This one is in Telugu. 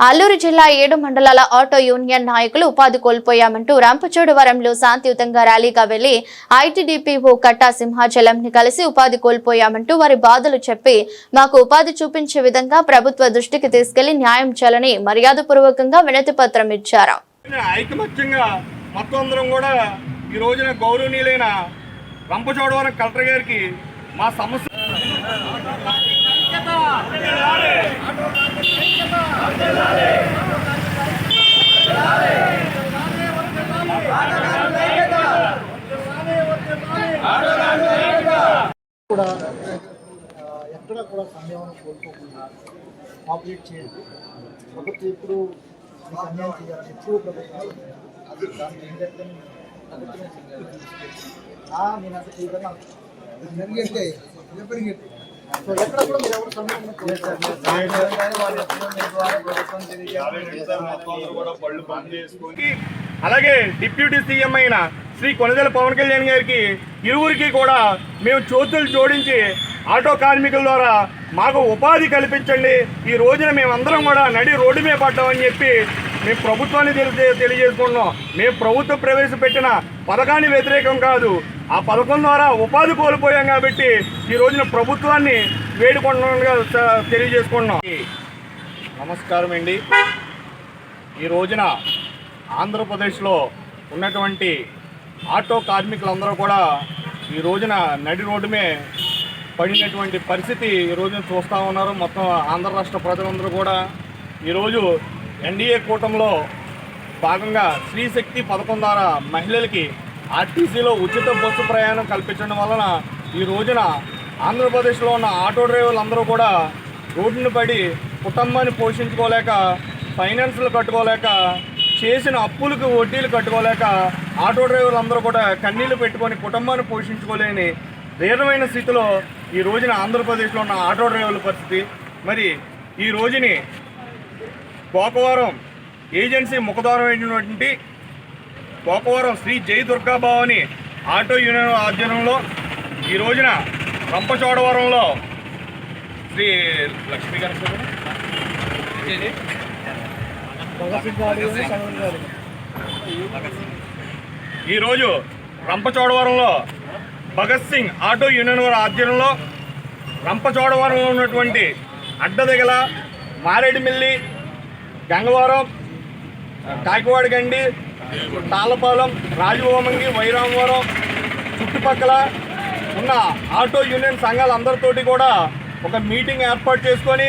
అల్లూరు జిల్లా ఏడు మండలాల ఆటో యూనియన్ నాయకులు ఉపాధి కోల్పోయామంటూ రంపచోడవరంలో శాంతియుతంగా ర్యాలీగా వెళ్ళి ఐటీడీపీఓ కట్టా సింహాచలం ని కలిసి ఉపాధి కోల్పోయామంటూ వారి బాధలు చెప్పి మాకు ఉపాధి చూపించే విధంగా ప్రభుత్వ దృష్టికి తీసుకెళ్ళి న్యాయం చేయాలని మర్యాదపూర్వకంగా వినతి పత్రం ఇచ్చారు. ఈ రోజున గౌరవనీయులైన రంపచోడవరం కలెక్టర్ గారికి మా సమస్య కూడా ఎక్కడ కూడా సంయమనం కోల్పోకుండా ఆపరేట్ చేయండి. ప్రభుత్వం ఎప్పుడు మీకు అన్యాయం చేయాలి ఎప్పుడు ప్రభుత్వం దానికి ఏం చేద్దాం? నేను అంత చేయగలను. సో అలాగే డిప్యూటీ సీఎం అయిన శ్రీ కొనదెల పవన్ కళ్యాణ్ గారికి ఇరువురికి కూడా మేము చేతులు జోడించి ఆటో కార్మికుల ద్వారా మాకు ఉపాధి కల్పించండి. ఈ రోజున మేమందరం కూడా నడి రోడ్డు మీద పడ్డామని చెప్పి మేము ప్రభుత్వాన్ని తెలియ తెలియజేసుకుంటున్నాం. మేము ప్రభుత్వం ప్రవేశపెట్టిన పథకాన్ని వ్యతిరేకం కాదు. ఆ పథకం ద్వారా ఉపాధి కోల్పోయాం కాబట్టి ఈ రోజున ప్రభుత్వాన్ని వేడుకుంటున్నాగా తెలియజేసుకుంటున్నాం. నమస్కారం అండి. ఈ రోజున ఆంధ్రప్రదేశ్లో ఉన్నటువంటి ఆటో కార్మికులందరూ కూడా ఈ రోజున నడి రోడ్డుమే పడినటువంటి పరిస్థితి ఈ రోజున చూస్తూ ఉన్నారు. మొత్తం ఆంధ్ర రాష్ట్ర ప్రజలందరూ కూడా. ఈరోజు ఎన్డీఏ కూటమిలో భాగంగా స్త్రీశక్తి పథకం ద్వారా మహిళలకి ఆర్టీసీలో ఉచిత బస్సు ప్రయాణం కల్పించడం వలన ఈ రోజున ఆంధ్రప్రదేశ్లో ఉన్న ఆటో డ్రైవర్లు అందరూ కూడా రోడ్డును పడి కుటుంబాన్ని పోషించుకోలేక ఫైనాన్స్లు కట్టుకోలేక చేసిన అప్పులకు వడ్డీలు కట్టుకోలేక ఆటో డ్రైవర్లు అందరూ కూడా కన్నీళ్ళు పెట్టుకొని కుటుంబాన్ని పోషించుకోలేని దీర్ఘమైన స్థితిలో ఈ రోజున ఆంధ్రప్రదేశ్లో ఉన్న ఆటో డ్రైవర్ల పరిస్థితి. మరి ఈ రోజుని పోకవరం ఏజెన్సీ ముఖద్వారం అయినటువంటి పోకవరం శ్రీ జై దుర్గాభావని ఆటో యూనియన్ ఆధ్వర్యంలో ఈ రోజున రంపచోడవరంలో శ్రీ లక్ష్మీ గణేశ్వర ఈరోజు రంపచోడవరంలో భగత్ సింగ్ ఆటో యూనియన్ వారి ఆధ్వర్యంలో రంపచోడవరంలో ఉన్నటువంటి అడ్డదిగల మారేడుమిల్లి గంగవరం కాకివాడ గండి తాళపాలెం రాజభవమంగి వైరామవరం చుట్టుపక్కల ఉన్న ఆటో యూనియన్ సంఘాలందరితోటి కూడా ఒక మీటింగ్ ఏర్పాటు చేసుకొని